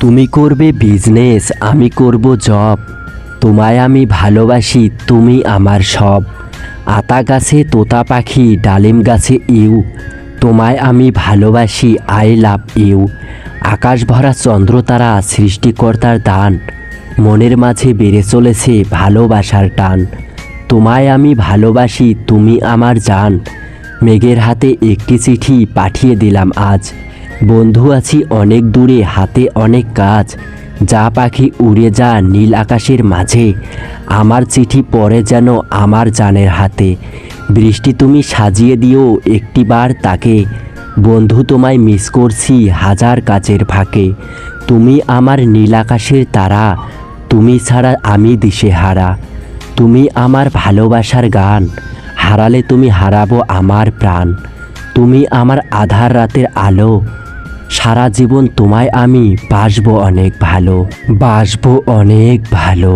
তুমি করবে বিজনেস আমি করব জব তোমায় আমি ভালোবাসি, তুমি আমার সব। আতা গাছে তোতা পাখি, ডালিম গাছে ইউ। তোমায় আমি ভালোবাসি, আই লাভ ইউ। আকাশ ভরা চন্দ্রতারা সৃষ্টিকর্তার দান। মনের মাঝে বেড়ে চলেছে ভালোবাসার টান। তোমায় আমি ভালোবাসি, তুমি আমার জান। মেঘের হাতে একটি চিঠি পাঠিয়ে দিলাম আজ। বন্ধু আছি অনেক দূরে, হাতে অনেক কাজ। যা পাখি উড়ে যা নীল আকাশের মাঝে। আমার চিঠি পড়ে যেন আমার জানের হাতে। বৃষ্টি তুমি সাজিয়ে দিও একটিবার তাকে। বন্ধু তোমায় মিস করছি হাজার কাচের ফাঁকে। তুমি আমার নীল আকাশের তারা। তুমি ছাড়া আমি দিশেহারা। তুমি আমার ভালোবাসার গান। হারালে তুমি হারাবো আমার প্রাণ। তুমি আমার আধার রাতের আলো। সারা জীবন তোমায় আমি বাসবো অনেক ভালো বাসবো অনেক ভালো।